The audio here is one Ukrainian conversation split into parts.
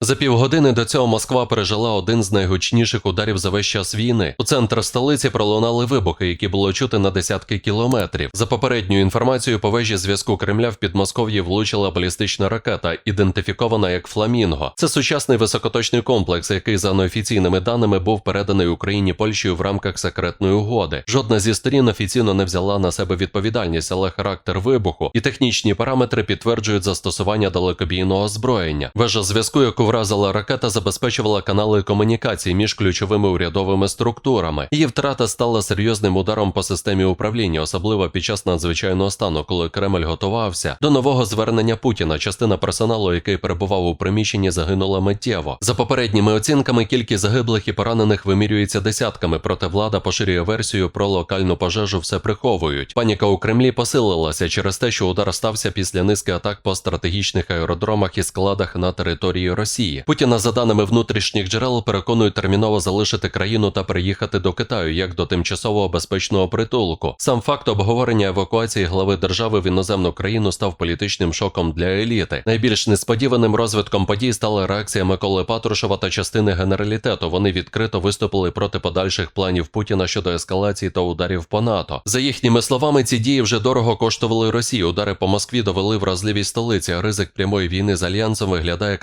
За півгодини до цього Москва пережила один з найгучніших ударів за весь час війни. У центр столиці пролунали вибухи, які було чути на десятки кілометрів. За попередньою інформацією, по вежі зв'язку Кремля в Підмосков'ї влучила балістична ракета, ідентифікована як Фламінго. Це сучасний високоточний комплекс, який за неофіційними даними був переданий Україні Польщею в рамках секретної угоди. Жодна зі сторін офіційно не взяла на себе відповідальність, але характер вибуху і технічні параметри підтверджують застосування далекобійного озброєння. Вежа зв'язку, яку вразила ракета, забезпечувала канали комунікації між ключовими урядовими структурами. Її втрата стала серйозним ударом по системі управління, особливо під час надзвичайного стану, коли Кремль готувався до нового звернення Путіна. Частина персоналу, який перебував у приміщенні, загинула миттєво. За попередніми оцінками, кількість загиблих і поранених вимірюється десятками. Проте влада поширює версію про локальну пожежу, все приховують. Паніка у Кремлі посилилася через те, що удар стався після низки атак по стратегічних аеродромах і складах на території Росії. Путіна, за даними внутрішніх джерел, переконують терміново залишити країну та приїхати до Китаю як до тимчасового безпечного притулку. Сам факт обговорення евакуації глави держави в іноземну країну став політичним шоком для еліти. Найбільш несподіваним розвитком подій стала реакція Миколи Патрушева та частини генералітету. Вони відкрито виступили проти подальших планів Путіна щодо ескалації та ударів по НАТО. За їхніми словами, ці дії вже дорого коштували Росії. Удари по Москві довели вразливість столиці. Ризик прямої війни з альянсом виглядає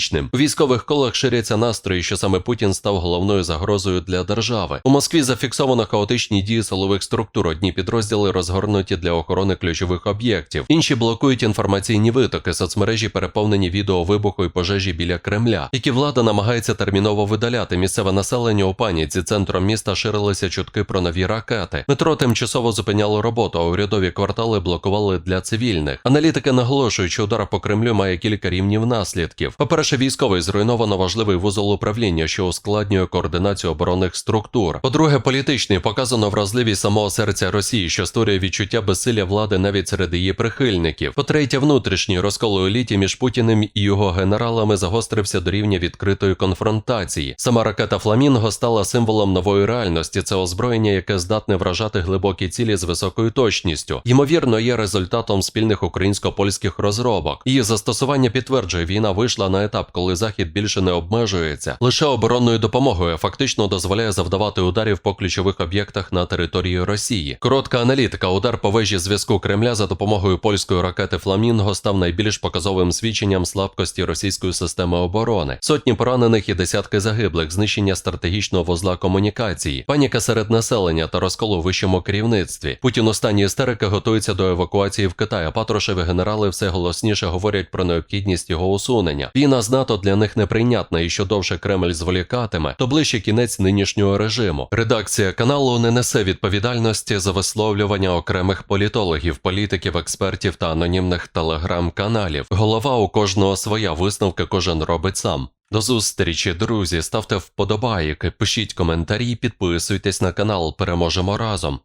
катастрофічним. У військових колах ширяться настрої, що саме Путін став головною загрозою для держави. У Москві зафіксовано хаотичні дії силових структур. Одні підрозділи розгорнуті для охорони ключових об'єктів, інші блокують інформаційні витоки. Соцмережі переповнені відео вибуху і пожежі біля Кремля, які влада намагається терміново видаляти. Місцеве населення у паніці. Центром міста ширилися чутки про нові ракети. Метро тимчасово зупиняло роботу, а урядові квартали блокували для цивільних. Аналітики наголошують, що удар по Кремлю має кілька рівнів наслідків. По-перше, військовий зруйновано важливий вузол управління, що ускладнює координацію оборонних структур. По-друге, політичний показано вразливість самого серця Росії, що створює відчуття безсилля влади навіть серед її прихильників. По-третє, внутрішній розкол у еліті між Путіним і його генералами загострився до рівня відкритої конфронтації. Сама ракета Фламінго стала символом нової реальності. Це озброєння, яке здатне вражати глибокі цілі з високою точністю. Ймовірно, є результатом спільних українсько-польських розробок. Її застосування підтверджує, війна вийшла на етап, коли захід більше не обмежується лише оборонною допомогою, а фактично дозволяє завдавати ударів по ключових об'єктах на території Росії. Коротка аналітика. Удар по вежі зв'язку Кремля за допомогою польської ракети Фламінго став найбільш показовим свідченням слабкості російської системи оборони. Сотні поранених і десятки загиблих, знищення стратегічного вузла комунікації, паніка серед населення та розкол у вищому керівництві. Путін у стані істерики готується до евакуації в Китай. а Патрушеві генерали все голосніше говорять про необхідність його усунення. Війна з НАТО для них неприйнятна, і що довше Кремль зволікатиме, то ближче кінець нинішнього режиму. Редакція каналу не несе відповідальності за висловлювання окремих політологів, політиків, експертів та анонімних телеграм-каналів. Голова у кожного своя висновки кожен робить сам. До зустрічі, друзі. Ставте вподобайки, пишіть коментарі, підписуйтесь на канал. Переможемо разом.